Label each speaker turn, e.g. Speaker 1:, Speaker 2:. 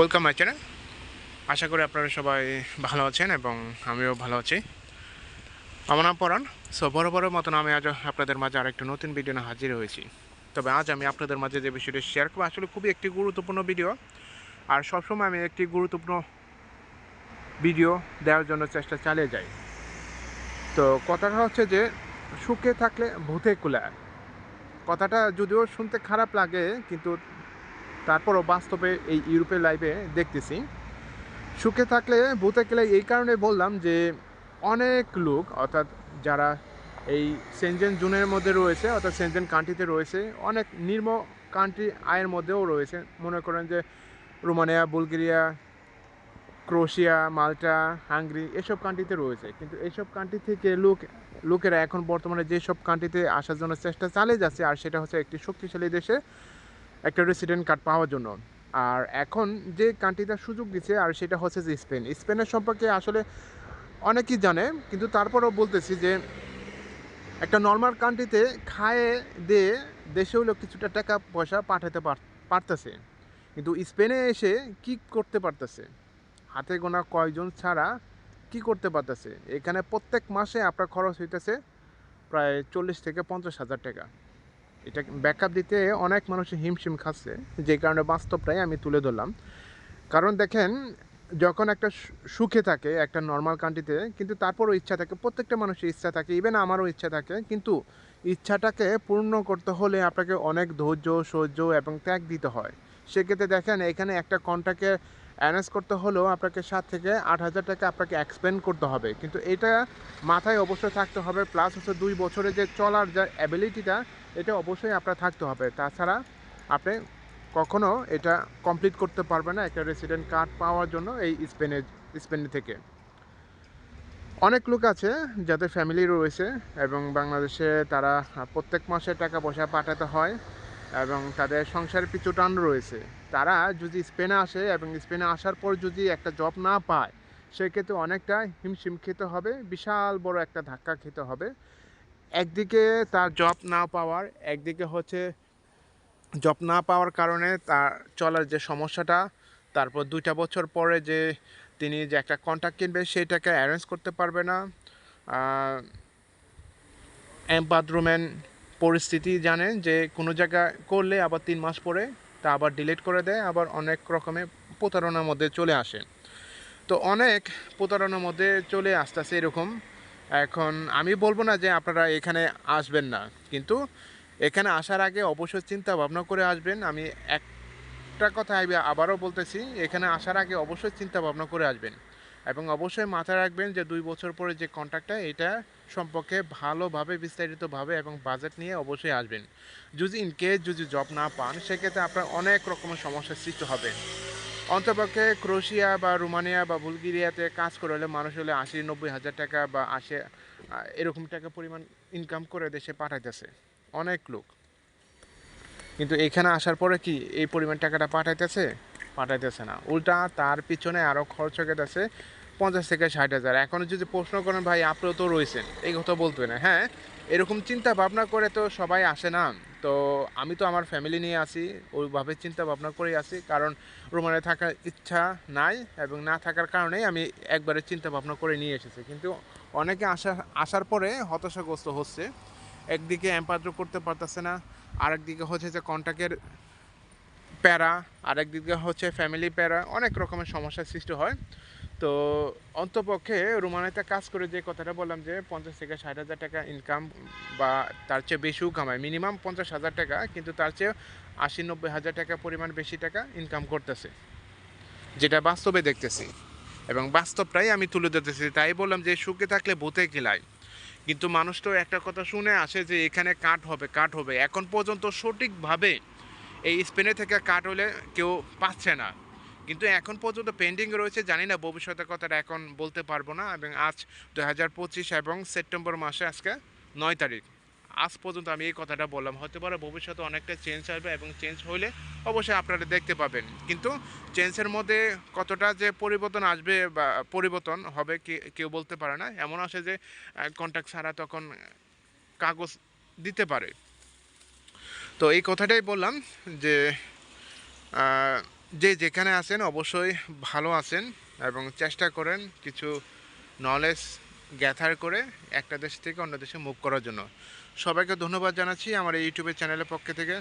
Speaker 1: Welcome my channel. আশা করি আপনারা সবাই ভালো আছেন এবং আমিও ভালো আছি। আমার নাম পরাণ। সো বড় বড় মতন আমি আজ আপনাদের মাঝে আরেকটা নতুন ভিডিও নিয়ে হাজির হয়েছি। তবে আজ আমি আপনাদের মাঝে যে বিষয়টি শেয়ার করব, আসলে খুবই একটি গুরুত্বপূর্ণ ভিডিও আর সবসময় আমি একটি গুরুত্বপূর্ণ ভিডিও দেওয়ার জন্য চেষ্টা চালিয়ে যাই। তো কথাটা হচ্ছে যে, সুখে থাকলে ভূতে কুলায়। কথাটা যদিও শুনতে খারাপ লাগে, কিন্তু তারপরও বাস্তবে এই ইউরোপের লাইভে দেখতেছি। সুখে থাকলে, ভূতে গেলে এই কারণে বললাম যে, অনেক লোক, অর্থাৎ যারা এই সেনজেন জুনের মধ্যে রয়েছে, অর্থাৎ সেনজেন কান্ট্রিতে রয়েছে, অনেক নির্ম কান্ট্রি আয়ের মধ্যেও রয়েছে। মনে করেন যে, Romania, Bulgaria, Croatia, Malta, Hungary এসব কান্ট্রিতে রয়েছে। কিন্তু এইসব কান্ট্রি থেকে লোক, লোকেরা এখন বর্তমানে যেসব কান্ট্রিতে আসার জন্য চেষ্টা চালিয়ে যাচ্ছে, আর সেটা হচ্ছে একটি শক্তিশালী দেশে একটা রেসিডেন্ট কার্ড পাওয়ার জন্য। আর এখন যে কান্ট্রিটা সুযোগ দিচ্ছে আর সেটা হচ্ছে যে স্পেন স্পেনের সম্পর্কে আসলে অনেকেই জানে, কিন্তু তারপরেও বলতেছি যে একটা নর্মাল কান্ট্রিতে খায়ে দিয়ে দেশে হলেও কিছুটা টাকা পয়সা পাঠাতে পার- পারতেছে। কিন্তু স্পেনে এসে কি করতে পারতেছে? হাতে গোনা কয়জন ছাড়া কি করতে পারতেছে? এখানে প্রত্যেক মাসে আপনার খরচ হইতেছে প্রায় চল্লিশ থেকে পঞ্চাশ হাজার টাকা। এটা ব্যাকআপ দিতে অনেক মানুষ হিমশিম খাচ্ছে, যে কারণে বাস্তবটাই আমি তুলে ধরলাম। কারণ দেখেন, যখন একটা সুখে থাকে একটা নর্মাল কান্ট্রিতে কিন্তু তারপরও ইচ্ছা থাকে, প্রত্যেকটা মানুষের ইচ্ছা থাকে ইভেন আমারও ইচ্ছা থাকে, কিন্তু ইচ্ছাটাকে পূর্ণ করতে হলে আপনাকে অনেক ধৈর্য, সহ্য এবং ত্যাগ দিতে হয়। সেক্ষেত্রে দেখেন, এখানে একটা কন্ট্রাক্টে অ্যারেঞ্জ করতে হলেও আপনাকে সাত থেকে আট হাজার টাকা আপনাকে এক্সপেন্ড করতে হবে। কিন্তু এটা মাথায় অবশ্যই থাকতে হবে প্লাস হচ্ছে দুই বছরে যে চলার যে অ্যাবিলিটিটা এটা অবশ্যই আপনার থাকতে হবে। তাছাড়া আপনি কখনো এটা কমপ্লিট করতে পারবে না একটা রেসিডেন্ট কার্ড পাওয়ার জন্য এই স্পেনের স্পেন থেকে। অনেক লোক আছে যাদের ফ্যামিলি রয়েছে এবং বাংলাদেশে তারা প্রত্যেক মাসে টাকা পয়সা পাঠাতে হয় এবং তাদের সংসার পিছু টান রয়েছে। তারা যদি স্পেনে আসে এবং স্পেনে আসার পর যদি একটা জব না পায়, সেক্ষেত্রে অনেকটা হিমশিম খেতে হবে, বিশাল বড় একটা ধাক্কা খেতে হবে। একদিকে তার জব না পাওয়ার, একদিকে হচ্ছে জব না পাওয়ার কারণে তার চলার যে সমস্যাটা, তারপর দুইটা বছর পরে যে তিনি যে একটা কন্ট্রাক্ট কিনবে, সেইটাকে অ্যারেঞ্জ করতে পারবে না। বাথরুমেন পরিস্থিতি জানেন যে কোনো জায়গা করলে আবার তিন মাস পরে তা আবার ডিলিট করে দেয়, আবার অনেক রকমের প্রতারণার মধ্যে চলে আসে। তো অনেক প্রতারণার মধ্যে চলে আসতেছে এরকম। এখন আমি বলব না যে আপনারা এখানে আসবেন না, কিন্তু এখানে আসার আগে অবশ্যই চিন্তা ভাবনা করে আসবেন। আমি একটা কথা আবারও বলতেছি, এখানে আসার আগে অবশ্যই চিন্তা ভাবনা করে আসবেন এবং অবশ্যই মাথায় রাখবেন যে দুই বছর পরে যে কন্ট্রাক্টটা এটা সম্পর্কে ভালোভাবে, বিস্তারিতভাবে এবং বাজেট নিয়ে অবশ্যই আসবেন। যদি ইন কেস যদি জব না পান, সেক্ষেত্রে আপনার অনেক রকমের সমস্যার সৃষ্টি হবে। অন্তপক্ষে ক্রোশিয়া বা রোমানিয়া বা বুলগেরিয়াতে কাজ করে হলে মানুষ হলে আশি, নব্বই হাজার টাকা বা আশি এরকম টাকা পরিমাণ ইনকাম করে দেশে পাঠাইতেছে। অনেক লোক। কিন্তু এখানে আসার পরে কি এই পরিমাণ টাকাটা পাঠাইতেছে? পাঠাইতেছে না। উল্টা তার পিছনে আরও খরচ হয়ে গেছে। পঞ্চাশ থেকে ষাট হাজার। এখন যদি প্রশ্ন করেন, ভাই, আপনিও তো রয়েছেন। এই কথা বলতে না। হ্যাঁ এরকম চিন্তা ভাবনা করে তো সবাই আসে না। তো আমি তো আমার ফ্যামিলি নিয়ে আসি ওইভাবে চিন্তা ভাবনা করেই আসি কারণ রোমানে থাকার ইচ্ছা নাই এবং না থাকার কারণেই আমি একবারে চিন্তা ভাবনা করে নিয়ে এসেছি। কিন্তু অনেকে আসা, আসার পরে হতাশাগ্রস্ত হচ্ছে। একদিকে এম্পাদ্র করতে পারতেছে না, আরেকদিকে হচ্ছে যে কন্ট্যাক্টের প্যারা, আরেকদিকে হচ্ছে ফ্যামিলি প্যারা, অনেক রকমের সমস্যার সৃষ্টি হয়। তো অন্তপক্ষে রোমানিতে কাজ করে যে কথাটা বললাম যে পঞ্চাশ থেকে ষাট হাজার টাকা ইনকাম বা তার চেয়ে বেশিও কামায়। মিনিমাম পঞ্চাশ হাজার টাকা, কিন্তু তার চেয়ে আশি, নব্বই হাজার টাকা পরিমাণ বেশি টাকা ইনকাম করতেছে। যেটা বাস্তবে দেখতেছি। এবং বাস্তবটাই আমি তুলে ধরতেছি। তাই বললাম যে সুখে থাকলে ভূতে কিলায় কিন্তু মানুষ তো একটা কথা শুনে আসে যে এখানে কাট হবে কাট হবে। এখন পর্যন্ত সঠিকভাবে এই স্পেনে থেকে কাট হলে কেউ পাচ্ছে না। কিন্তু এখন পর্যন্ত পেন্ডিং রয়েছে, জানি না ভবিষ্যতের কথাটা এখন বলতে পারব না। এবং আজ দু হাজার পঁচিশ এবং সেপ্টেম্বর মাসে আজকে নয় তারিখ। আজ পর্যন্ত আমি এই কথাটা বললাম। হতে পারে ভবিষ্যতে অনেকটা চেঞ্জ আসবে এবং চেঞ্জ হলে অবশ্যই আপনারা দেখতে পাবেন। কিন্তু চেঞ্জের মধ্যে কতটা যে পরিবর্তন আসবে বা পরিবর্তন হবে কেউ বলতে পারে না। এমন আসে যে কন্ট্যাক্ট ছাড়া তখন কাগজ দিতে পারে। তো এই কথাটাই বললাম যে যে যেখানে আছেন অবশ্যই ভালো আছেন এবং চেষ্টা করেন কিছু নলেজ গ্যাথার করে একটা দেশ থেকে অন্য দেশে মুভ করার জন্য। সবাইকে ধন্যবাদ জানাচ্ছি আমার এই ইউটিউবের চ্যানেলের পক্ষ থেকে।